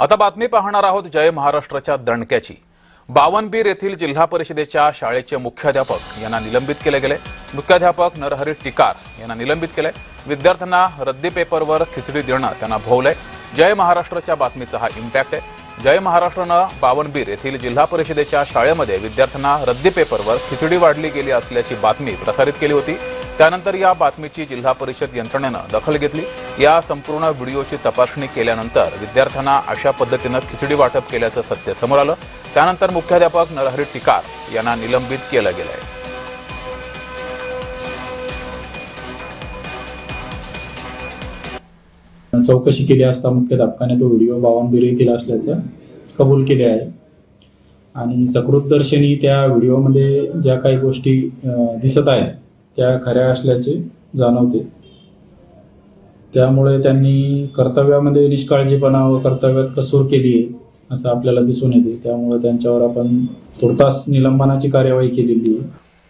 आता बातमी पाहणार आहोत जय महाराष्ट्राच्या दणक्याची. बावनबीर येथील जिल्हा परिषदेच्या शाळेचे मुख्याध्यापक यांना निलंबित केले गेले. मुख्याध्यापक नरहरी टिकार यांना निलंबित केले. विद्यार्थ्यांना रद्दी पेपरवर खिचडी देणं त्यांना भोवलंय. जय महाराष्ट्राच्या बातमीचा हा इम्पॅक्ट आहे. जय महाराष्ट्रानं बावनबीर येथील जिल्हा परिषदेच्या शाळेमध्ये विद्यार्थ्यांना रद्दी पेपरवर खिचडी वाढली गेली असल्याची बातमी प्रसारित केली होती. त्यानंतर या बातमीची जिल्हा परिषद यंत्रणेनं दखल घेतली. या संपूर्ण व्हिडिओची तपासणी केल्यानंतर विद्यार्थ्यांना अशा पद्धतीनं खिचडी वाटप केल्याचं सत्य समोर आलं. त्यानंतर मुख्याध्यापक नरहरी टिकार यांना निलंबित केलं गेलं आहे चौकशी केली असता मुख्याध्यापकाने तो व्हिडिओ बावनबिरी केला असल्याचं कबूल केले आहे. आणि सकृतदर्शनी त्या व्हिडिओमध्ये ज्या काही गोष्टी दिसत आहेत त्या खऱ्या असल्याचे जाणवते. त्यामुळे त्यांनी कर्तव्यामध्ये निष्काळजीपणा व कर्तव्यात कसूर केली आहे असं आपल्याला दिसून येते. त्यामुळे त्यांच्यावर आपण तुर्तास निलंबनाची कार्यवाही केलेली आहे.